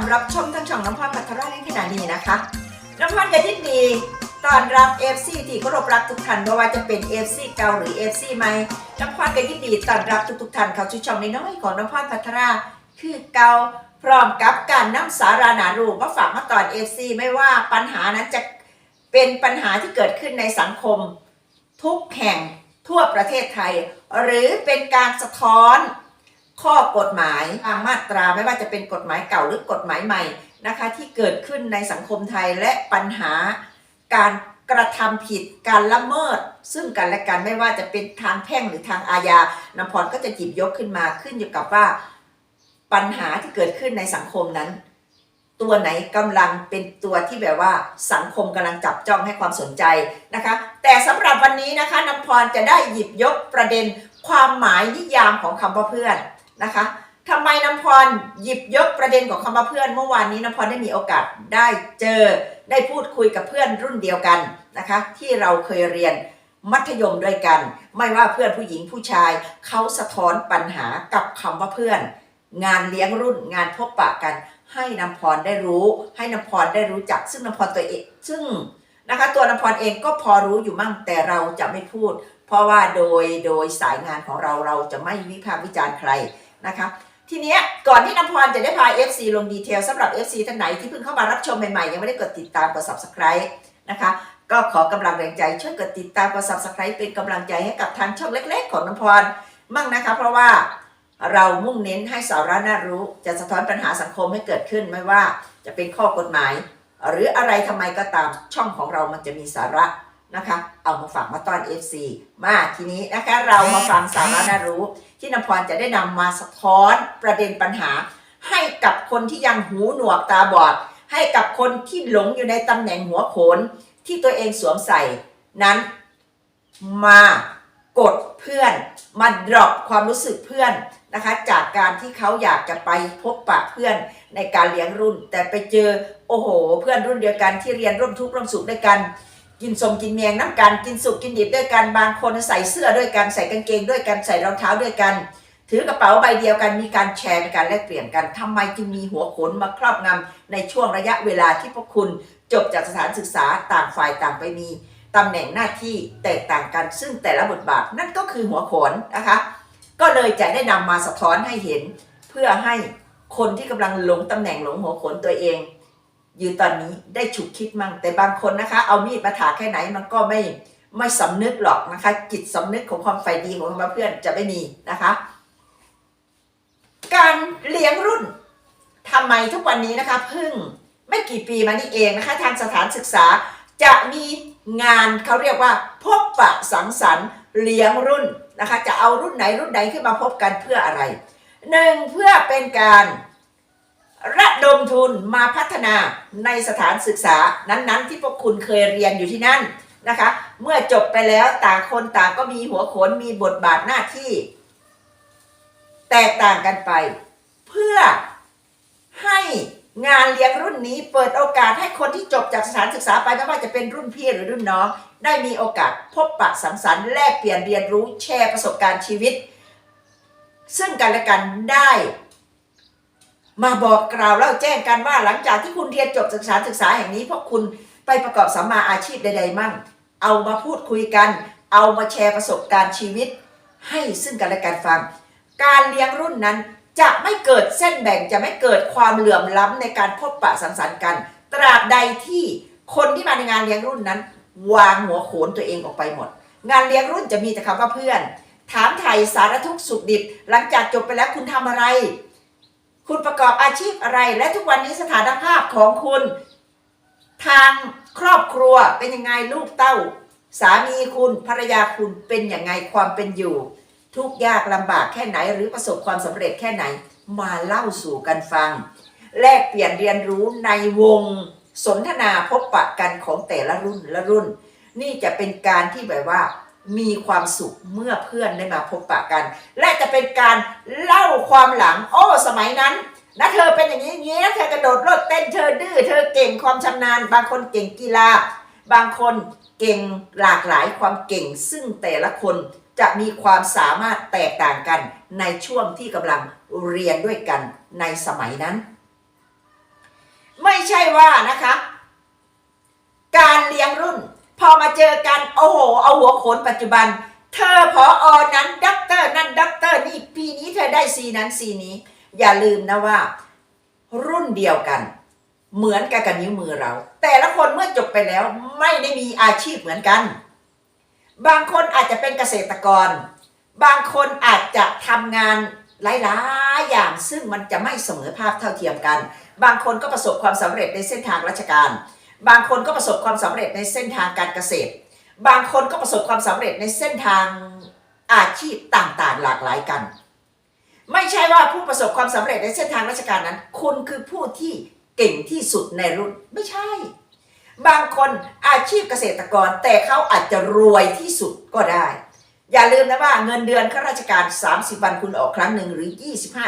ามรับชมทางช่องน้ำพรพัทรราในขณะนี้นะคะ น้ำพรกับทิศดีตอนรับ FC ที่เคารพรักทุกท่านไม่ว่าจะเป็น FC เก่าหรือ FC ใหม่น้ำพรกับทิศดีตอนรับทุกๆท่านเข้าสู่ช่องน้อยๆของน้ำพรพัทราคือเก่าพร้อมกับการนำสารานารูมาฝากมาตอน FC ไม่ว่าปัญหานั้นจะเป็นปัญหาที่เกิดขึ้นในสังคม ทุกแห่งทั่วประเทศไทย หรือเป็นการสะท้อน ข้อกฎหมายบางมาตราไม่ว่าจะเป็นกฎหมายเก่าหรือกฎหมายใหม่นะคะ ที่เกิดขึ้นในสังคมไทยและปัญหาการกระทำผิดการละเมิด ซึ่งกันและกันไม่ว่าจะเป็นทางแพ่งหรือทางอาญาน้ำพรก็จะหยิบยกขึ้นมาขึ้นอยู่กับว่า ปัญหาที่เกิดขึ้นในสังคมนั้น ตัวไหนกำลังเป็นตัวที่แบบว่าสังคมกำลังจับจ้องให้ความสนใจนะคะ แต่สำหรับวันนี้นะคะน้ำพรจะได้หยิบยกประเด็นความหมายนิยามของคำว่าเพื่อน นะคะทำไมน้ำพรหยิบยกประเด็นของคำว่าเพื่อน เมื่อวานนี้น้ำพรได้มีโอกาสได้เจอได้พูดคุยกับเพื่อนรุ่นเดียวกันนะคะ ที่เราเคยเรียนมัธยมด้วยกัน ไม่ว่าเพื่อนผู้หญิงผู้ชายเขาสะท้อนปัญหากับคำว่าเพื่อน งานเลี้ยงรุ่นงานพบปะกัน ให้น้ำพรได้รู้ ให้น้ำพรได้รู้จัก ซึ่งน้ำพรตัวเอง ซึ่งนะคะตัวน้ำพรเองก็พอรู้อยู่มั่งแต่เราจะไม่พูด เพราะว่าโดยโดยสายงานของเราเราจะไม่วิพากษ์วิจารณ์ใคร นะคะ ทีเนี้ยก่อนที่น้ำพรจะได้พา FC ลงดีเทลสำหรับ FC ท่านไหนที่เพิ่งเข้ามารับชมใหม่ๆ ยังไม่ได้กดติดตามกด subscribe นะคะ ก็ขอกำลังแรงใจช่วยกดติดตามกด subscribe เป็นกำลังใจให้กับทางช่องเล็ก ๆ ของน้ำพรมั่งนะคะ เพราะว่าเรามุ่งเน้นให้สาระน่ารู้จะสะท้อนปัญหาสังคมให้เกิดขึ้นไม่ว่าจะเป็นข้อกฎหมาย หรืออะไรทำไมก็ตามช่องของเรามันจะมีสาระ นะคะ เอามาฝากมาตอน FC มาทีนี้นะคะเรามาฟังสาระน่ารู้ ที่น้ำพรจะได้นำมาสะท้อนประเด็นปัญหา ให้กับคนที่ยังหูหนวกตาบอด ให้กับคนที่หลงอยู่ในตำแหน่งหัวโขนที่ตัวเองสวมใส่นั้นมากดเพื่อนมาดรอปความรู้สึกเพื่อนนะคะ จากการที่เขาอยากจะไปพบปะเพื่อนในการเลี้ยงรุ่น แต่ไปเจอโอ้โห เพื่อนรุ่นเดียวกันที่เรียนร่วมทุกข์ร่วมสุขด้วยกัน กินสมกินเมียงน้ำกันกินสุกกินดิบด้วยกันบางคนใส่เสื้อด้วยกันใส่กางเกงด้วยกันใส่รองเท้าด้วยกัน ถือกระเป๋าใบเดียวกันมีการแชร์มีการแลกเปลี่ยนกันทำไมจึงมีหัวโขนมาครอบงำในช่วงระยะเวลาที่พวกคุณจบจากสถานศึกษาต่างฝ่ายต่างไปมีตำแหน่งหน้าที่แตกต่างกัน ซึ่งแต่ละบทบาทนั่นก็คือหัวโขนนะคะ ก็เลยจะได้นำมาสะท้อนให้เห็น เพื่อให้คนที่กำลังหลงตำแหน่งหลงหัวโขนตัวเอง อยู่ตอนนี้ได้ฉุกคิดมั่งแต่บางคนนะคะ เอามีดมาถากแค่ไหนมันก็ไม่ไม่สำนึกหรอกนะคะ จิตสำนึกของความใฝ่ดีของคำว่าเพื่อนจะไม่มีนะคะ การเลี้ยงรุ่นทำไมทุกวันนี้นะคะเพิ่งไม่กี่ปีมานี่เองนะคะทางสถานศึกษาจะมีงานเขาเรียกว่าพบปะสังสรรค์เลี้ยงรุ่นนะคะ จะเอารุ่นไหนรุ่นไหนขึ้นมาพบกันเพื่ออะไรหนึ่งเพื่อเป็นการ ระดมทุนมาพัฒนาในสถานศึกษานั้นๆ ที่พวกคุณเคยเรียนอยู่ที่นั่นนะคะ เมื่อจบไปแล้วต่างคนต่างก็มีหัวโขนมีบทบาทหน้าที่ แตกต่างกันไป เพื่อให้งานเลี้ยงรุ่นนี้เปิดโอกาสให้คนที่จบจากสถานศึกษาไปไม่ว่าจะเป็นรุ่นพี่หรือรุ่นน้อง ได้มีโอกาสพบปะสังสรรค์แลกเปลี่ยนเรียนรู้แชร์ประสบการณ์ชีวิต ซึ่งกันและกันได้ มาบอกกล่าวเล่าแจ้งกันว่าหลังจากที่คุณเรียนจบจากสถาศึกษาแห่งนี้พวกคุณไปประกอบสัมมาอาชีพใด ๆ มั่ง เอามาพูดคุยกัน เอามาแชร์ประสบการณ์ชีวิต ให้ซึ่งกันและกันฟัง การเลี้ยงรุ่นนั้นจะไม่เกิดเส้นแบ่งจะไม่เกิดความเหลื่อมล้ำในการพบปะสังสรรค์กัน ตราบใดที่คนที่มาในงานเลี้ยงรุ่นนั้น วางหัวโขนตัวเองออกไปหมด งานเลี้ยงรุ่นจะมีแต่คำว่าเพื่อน ถามไทยสารทุกข์สุขดิบหลังจากจบไปแล้วคุณทำอะไร คุณประกอบอาชีพอะไร และทุกวันนี้สถานภาพของคุณ ทางครอบครัวเป็นยังไงลูกเต้า สามีคุณภรรยาคุณเป็นยังไงความเป็นอยู่ ทุกยากลำบากแค่ไหนหรือประสบความสำเร็จแค่ไหน มาเล่าสู่กันฟัง แลกเปลี่ยนเรียนรู้ในวงสนทนาพบปะกันของแต่ละรุ่นละรุ่น นี่จะเป็นการที่แบบว่า มีความสุขเมื่อเพื่อนได้มาพบปะกัน และจะเป็นการเล่าความหลัง โอ้ สมัยนั้นนะเธอเป็นอย่างนี้อย่างนี้นะเธอกระโดดโลดเต้นเธอดื้อเธอเก่งความชำนาญ บางคนเก่งกีฬา บางคนเก่งหลากหลายความเก่ง ซึ่งแต่ละคนจะมีความสามารถแตกต่างกันในช่วงที่กำลังเรียนด้วยกันในสมัยนั้น ไม่ใช่ว่านะคะ การเลี้ยงรุ่น พอมาเจอกัน โอ้โห เอาหัวโขนปัจจุบัน เธอพออนั้นด็อกเตอร์นั่นด็อกเตอร์นี่ปีนี้เธอได้ซีนั้นซีนี้ อย่าลืมนะว่า รุ่นเดียวกัน เหมือนกับกับนิ้วมือเรา แต่ละคนเมื่อจบไปแล้วไม่ได้มีอาชีพเหมือนกัน บางคนอาจจะเป็นเกษตรกร บางคนอาจจะทำงานหลายๆอย่างซึ่งมันจะไม่เสมอภาพเท่าเทียมกัน บางคนก็ประสบความสำเร็จในเส้นทางราชการ บางคนก็ประสบความสำเร็จในเส้นทางการเกษตร บางคนก็ประสบความสำเร็จในเส้นทางอาชีพต่างๆ หลากหลายกัน ไม่ใช่ว่าผู้ประสบความสำเร็จในเส้นทางราชการนั้น คุณคือผู้ที่เก่งที่สุดในรุ่นไม่ใช่ บางคนอาชีพเกษตรกรแต่เขาอาจจะรวยที่สุดก็ได้ อย่าลืมนะว่าเงินเดือนข้าราชการ 30 วันคุณออกครั้งหนึ่งหรือ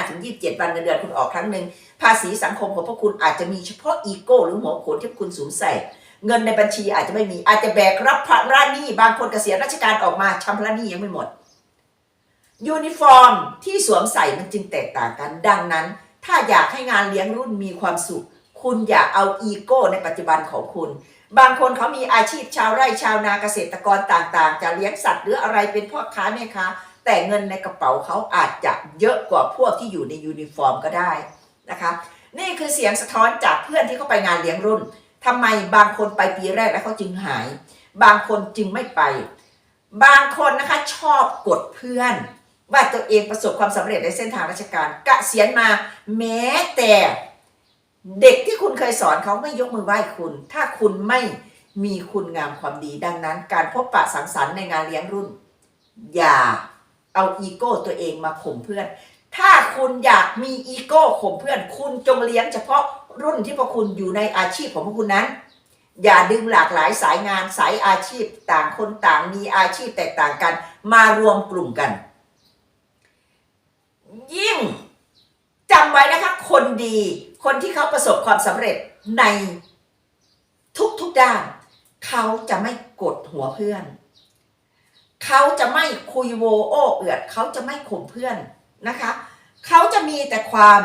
25-27 วันเงินเดือนคุณออกครั้งหนึ่งภาษีสังคมของพวกคุณอาจจะมีเฉพาะอีโก้หรือหัวโขนที่คุณสวมใส่เงินในบัญชีอาจจะไม่มีอาจจะแบกรับภาระหนี้บางคนเกษียณราชการออกมาชำระหนี้ยังไม่หมด ยูนิฟอร์มที่สวมใส่มันจึงแตกต่างกัน ดังนั้น ถ้าอยากให้งานเลี้ยงรุ่นมีความสุข คุณอย่าเอาอีโก้ในปัจจุบันของคุณ บางคนเขามีอาชีพชาวไร่ชาวนาเกษตรกรต่างๆ จะเลี้ยงสัตว์หรืออะไรเป็นพ่อค้าแม่ค้าแต่เงินในกระเป๋าเขาอาจจะเยอะกว่าพวกที่อยู่ในยูนิฟอร์มก็ได้นะคะ นี่คือเสียงสะท้อนจากเพื่อนที่เขาไปงานเลี้ยงรุ่นทำไมบางคนไปปีแรกแล้วเขาจึงหาย บางคนจึงไม่ไป บางคนนะคะชอบกดเพื่อน ว่าตัวเองประสบความสำเร็จในเส้นทางราชการกะเสียนมาแม้แต่ เด็กที่คุณเคยสอนเขาไม่ยกมือไหว้คุณ ถ้าคุณไม่มีคุณงามความดีดังนั้น การพบปะสังสรรค์ในงานเลี้ยงรุ่น อย่าเอาอีโก้ตัวเองมาข่มเพื่อน ถ้าคุณอยากมีอีโก้ข่มเพื่อน คุณจงเลี้ยงเฉพาะรุ่นที่พวกคุณอยู่ในอาชีพของพวกคุณนั้น อย่าดึงหลากหลายสายงานสายอาชีพต่างคนต่างมีอาชีพแตกต่างกัน มารวมกลุ่มกัน ยิ่งจำไว้นะคะคนดี คนที่เขาประสบความสำเร็จในทุกๆด้าน เขาจะไม่กดหัวเพื่อน เขาจะไม่คุยโวโอ้เอือด เขาจะไม่ข่มเพื่อนนะคะ เขาจะมีแต่ความ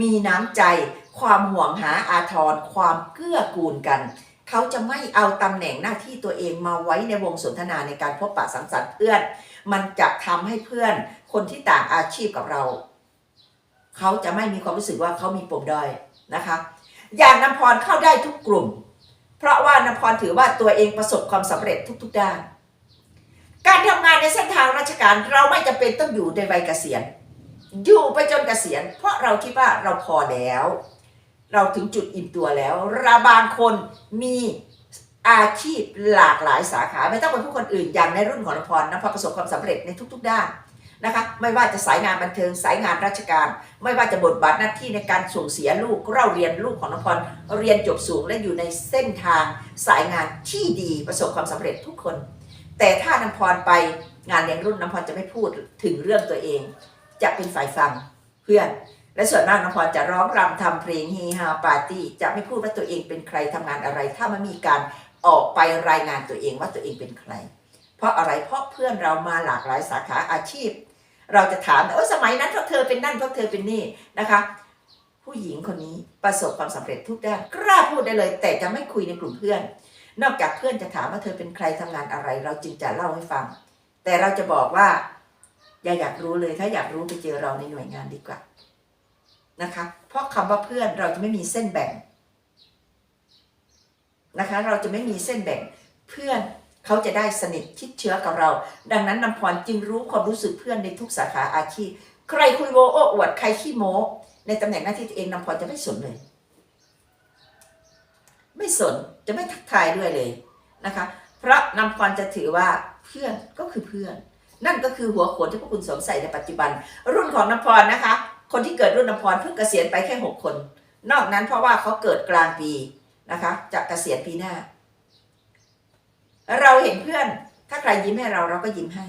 มีน้ำใจ ความห่วงหาอาทร ความเกื้อกูลกัน เขาจะไม่เอาตำแหน่งหน้าที่ตัวเองมาไว้ในวงสนทนาในการพบปะสังสรรค์เพื่อน มันจะทำให้เพื่อน คนที่ต่างอาชีพกับเรา เขาจะไม่มีความรู้สึกว่าเขามีปมด้อยนะคะ อย่างน้ำพรเข้าได้ทุกกลุ่ม เพราะว่าน้ำพรถือว่าตัวเองประสบความสำเร็จทุก ๆ ด้าน การทำงานในเส้นทางราชการเราไม่จำเป็นต้องอยู่ในวัยเกษียณ อยู่ไปจนเกษียณ เพราะเราคิดว่าเราพอแล้ว เราถึงจุดอิ่มตัวแล้วราบางคนมีอาชีพหลากหลายสาขา ไม่ต้องเป็นผู้คนอื่นอย่างในรุ่นของนพรนพรประสบความสำเร็จในทุก ๆ ด้าน นะคะไม่ว่าจะสายงานบันเทิงสายงานราชการ ไม่ว่าจะบทบาทหน้าที่ในการส่งเสียลูกเราเรียนลูกของนพรเรียนจบสูงและอยู่ในเส้นทางสายงานที่ดีประสบความสำเร็จทุกคน แต่ถ้านพรไปงานเลี้ยงรุ่นนพรจะไม่พูดถึงเรื่องตัวเอง จะเป็นฝ่ายฟังเพื่อนและส่วนมากนพรจะร้องรำทำเพลงเฮฮาปาร์ตี้จะไม่พูดว่าตัวเองเป็นใครทำงานอะไร ถ้ามันมีการออกไปรายงานตัวเองว่าตัวเองเป็นใคร เพราะอะไรเพราะเพื่อนเรามาหลากหลายสาขาอาชีพ เราจะถามโอ้สมัยนั้นเพวกเธอเป็นนั่นเพวกเธอเป็นนี่นะคะ ผู้หญิงคนนี้ประสบความสำเร็จทุกด้านกล้าพูดได้เลย แต่จะไม่คุยในกลุ่มเพื่อน นอกจากเพื่อนจะถามว่าเธอเป็นใครทำงานอะไร เราจึงจะเล่าให้ฟัง แต่เราจะบอกว่า อย่าอยากรู้เลยถ้าอยากรู้ไปเจอเราในหน่วยงานดีกว่านะคะ เพราะคำว่าเพื่อนเราจะไม่มีเส้นแบ่งนะคะ เราจะไม่มีเส้นแบ่งเพื่อน เขาจะได้สนิทชิดเชื้อกับเรา ดังนั้นนำพรจึงรู้ความรู้สึกเพื่อนในทุกสาขาอาชีพ ใครคุยโวโอ้อวดใครขี้โม้ ในตำแหน่งหน้าที่ตัวเองนำพรจะไม่สนเลย ไม่สนจะไม่ทักทายด้วยเลยนะคะเพราะนำพรจะถือว่าเพื่อนก็คือเพื่อน นั่นก็คือหัวโขนที่พวกคุณสวมใส่ในปัจจุบัน รุ่นของนำพรนะคะ คนที่เกิดรุ่นนำพรเพิ่งเกษียณไปแค่หกคน นอกนั้นเพราะว่าเขาเกิดกลางปีนะคะจะเกษียณปีหน้า เราเห็นเพื่อน ถ้าใครยิ้มให้เราเราก็ยิ้มให้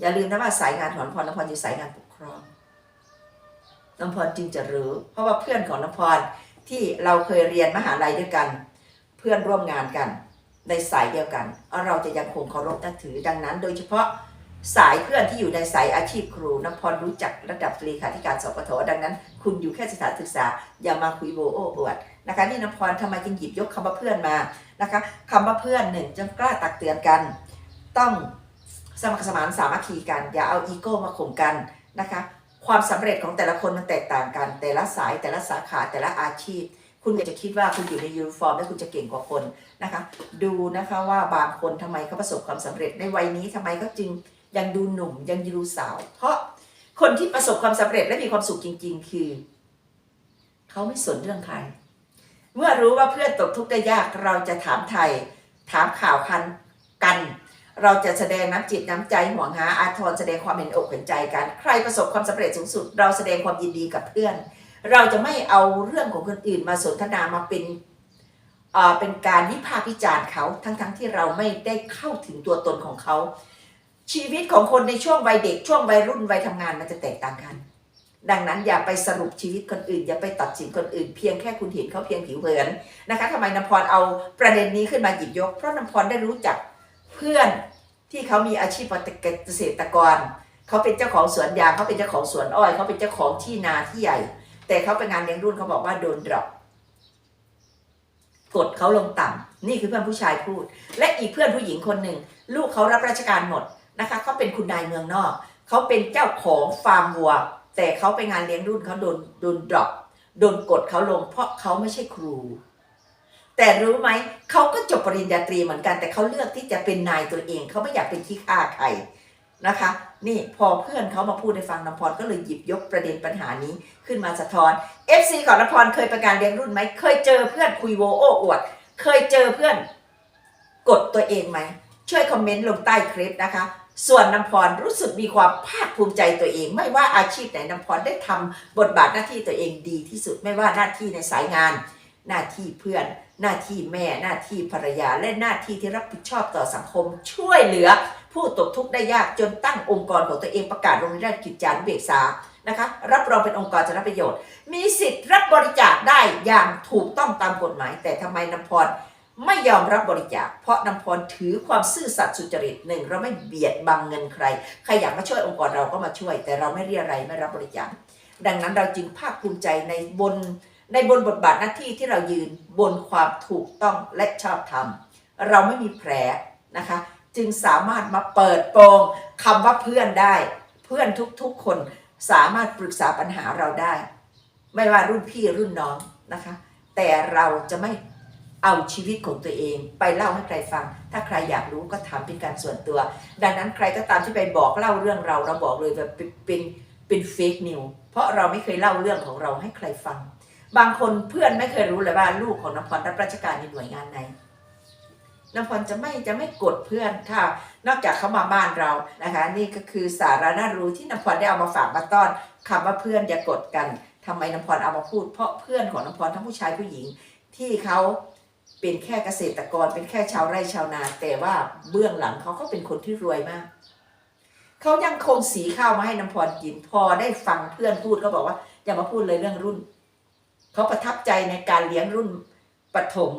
อย่าลืมนะว่าสายงานของน้ำพรน้ำพรอยู่สายงานปกครองน้ำพรจึงจะรู้ เพราะว่าเพื่อนของน้ำพรที่เราเคยเรียนมหาลัยด้วยกัน เพื่อนร่วมงานกัน ในสายเดียวกันเราจะยังคงเคารพนับถือดังนั้น โดยเฉพาะสายเพื่อนที่อยู่ในสายอาชีพครูน้ำพรรู้จักระดับเลขาธิการสปทดังนั้น คุณอยู่แค่สถานศึกษาอย่ามาคุยโวโอ้อวดนะคะนี่น้ำพรทำไมจึงหยิบยกคำว่าเพื่อนมา นะคะคำว่าเพื่อนหนึ่งจงกล้าตักเตือนกัน ต้องสมัครสมานสามัคคีกัน อย่าเอาอีโก้มาข่มกันนะคะ ความสำเร็จของแต่ละคนมันแตกต่างกัน แต่ละสายแต่ละสาขาแต่ละอาชีพ คุณอยากจะคิดว่าคุณอยู่ในยูนิฟอร์มแล้วคุณจะเก่งกว่าคนนะคะ ดูนะคะว่าบางคนทำไมเขาประสบความสำเร็จในวัยนี้ทำไมเขาจึงยังดูหนุ่มยังดูสาว เพราะคนที่ประสบความสำเร็จและมีความสุขจริง ๆ คือ เขาไม่สนเรื่องใคร เมื่อรู้ว่าเพื่อนตกทุกข์ได้ยากเราจะถามไทย ถามข่าวคันกัน เราจะแสดงน้ำจิตน้ำใจห่วงหาอาทรแสดงความเห็นอกเห็นใจกัน ใครประสบความสำเร็จสูงสุด เราแสดงความยินดีกับเพื่อน เราจะไม่เอาเรื่องของคนอื่นมาสนทนามาเป็นเอ่อเป็นการวิพากษ์วิจารณ์เขาทั้งๆทที่เราไม่ได้เข้าถึงตัวตนของเขา ชีวิตของคนในช่วงวัยเด็กช่วงวัยรุ่นวัยทำงานมันจะแตกต่างกัน ดังนั้นอย่าไปสรุปชีวิตคนอื่น อย่าไปตัดสินคนอื่น เพียงแค่คุณเห็นเขาเพียงผิวเผินนะคะทำไมน้ำพรเอาประเด็นนี้ขึ้นมาหยิบยก เพราะน้ำพรได้รู้จักเพื่อนที่เขามีอาชีพเกษตรกรเขาเป็นเจ้าของสวนยางเขาเป็นเจ้าของสวนอ้อยเขาเป็นเจ้าของที่นาที่ใหญ่ แต่เขาไปงานเลี้ยงรุ่นเขาบอกว่าโดนดรอปกดเขาลงต่ำนี่คือเพื่อนผู้ชายพูด และอีกเพื่อนผู้หญิงคนหนึ่งลูกเขารับราชการหมดนะคะเขาเป็นคุณนายเมืองนอกเขาเป็นเจ้าของฟาร์มวัว แต่เขาไปงานเลี้ยงรุ่นเขาโดนโดนดรอปโดนกดเขาลง เพราะเขาไม่ใช่ครู แต่รู้ไหมเขาก็จบปริญญาตรีเหมือนกันแต่เขาเลือกที่จะเป็นนายตัวเองเขาไม่อยากเป็นขี้ข้าใครนะคะ นี่พอเพื่อนเขามาพูดให้ฟังน้ำพรก็เลยหยิบยกประเด็นปัญหานี้ขึ้นมาสะท้อน FC ของน้ำพรเคยไปการเลี้ยงรุ่นไหมเคยเจอเพื่อนคุยโวโอ้อวด เคยเจอเพื่อน กดตัวเองไหมช่วยคอมเมนต์ลงใต้คลิปนะคะ ส่วนน้ำพรรู้สึกมีความภาคภูมิใจตัวเอง ไม่ว่าอาชีพไหนน้ำพรได้ทำบทบาทหน้าที่ตัวเองดีที่สุดไม่ว่าหน้าที่ในสายงาน หน้าที่เพื่อน หน้าที่แม่ หน้าที่ภรรยา และหน้าที่ที่รับผิดชอบต่อสังคม ช่วยเหลือ ผู้ตกทุกข์ได้ยากจนตั้งองค์กรของตัวเองประกาศลงในราชกิจจานุเบกษานะคะรับรองเป็นองค์กรจะรับประโยชน์ มีสิทธิ์รับบริจาคได้อย่างถูกต้องตามกฎหมาย แต่ทำไมน้ำพร ไม่ยอมรับบริจาค เพราะน้ำพรถือความซื่อสัตย์สุจริตหนึ่งเราไม่เบียดบังเงินใคร ใครอยากมาช่วยองค์กรเราก็มาช่วย แต่เราไม่เรียอะไรไม่รับบริจาค ดังนั้นเราจึงภาคภูมิใจในบนในบนบทบาทหน้าที่ที่เรายืนบนความถูกต้องและชอบธรรม เราไม่มีแผลนะคะ จึงสามารถมาเปิดโปงคำว่าเพื่อนได้ เพื่อนทุกๆคนสามารถปรึกษาปัญหาเราได้ ไม่ว่ารุ่นพี่รุ่นน้องนะคะ แต่เราจะไม่ เอาชีวิตของตัวเอง ไปเล่าให้ใครฟัง ถ้าใครอยากรู้ก็ถามเป็นการส่วนตัว ดังนั้นใครก็ตามที่ไปบอกเล่าเรื่องเราเราบอกเลยแบบเป็นเป็นเฟกนิวเพราะเราไม่เคยเล่าเรื่องของเราให้ใครฟัง บางคนเพื่อนไม่เคยรู้เลยว่าลูกของน้ำพรรับราชการในหน่วยงานไหนน้ำพรจะไม่จะไม่กดเพื่อนค่ะ นอกจากเขามาบ้านเรานะคะ นี่ก็คือสาระน่ารู้ที่น้ำพรได้เอามาฝากมาต้อนคำว่าเพื่อนอย่ากดกันทำไมน้ำพรเอามาพูด เพราะเพื่อนของน้ำพรทั้งผู้ชายผู้หญิงที่เขา เป็นแค่เกษตรกรเป็นแค่ชาวไร่ชาวนา แต่ว่าเบื้องหลังเขาก็เป็นคนที่รวยมากเขายังคงสีข้าวมาให้น้ำพรกิน พอได้ฟังเพื่อนพูดก็บอกว่า อย่ามาพูดเลยเรื่องรุ่นเขาประทับใจในการเลี้ยงรุ่นปฐม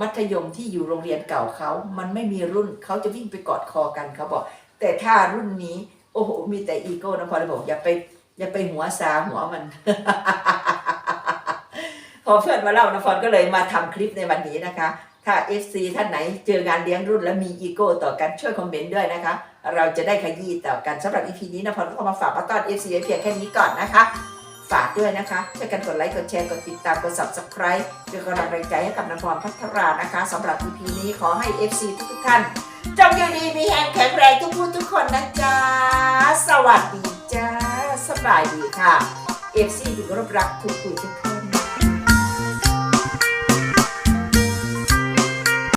มัธยมที่อยู่โรงเรียนเก่าเขา มันไม่มีรุ่นเขาจะวิ่งไปกอดคอกันเขาบอก แต่ถ้ารุ่นนี้ โอ้โหมีแต่อีโก้น้ำพรเลยบอกอย่าไป อย่าไปหัวซาหัวมัน พอเพื่อนมาเล่านพรก็เลยมาทำคลิปในวันนี้นะคะ ถ้า FC ท่านไหนเจองานเลี้ยงรุ่นแล้วมีอีโก้ต่อกันช่วยคอมเมนต์ด้วยนะคะ เราจะได้ขยี้ต่อกันสำหรับ EP นี้นพรก็มาฝากมาต้อน FC ไว้เพียงแค่นี้ก่อนนะคะฝากด้วยนะคะ ช่วยกันกดไลค์ กดแชร์ กดติดตาม กด subscribe เป็นกำลังใจให้กับนพรพัฒรานะคะสำหรับ EP นี้ขอให้ FC ทุกๆท่านจงอยู่ดีมีแรงแข็งแรงทุกผู้ทุกคนนะจ๊ะ สวัสดีจ้า สบายดีค่ะ FC ที่เคารพรักทุกผู้ทุกท่าน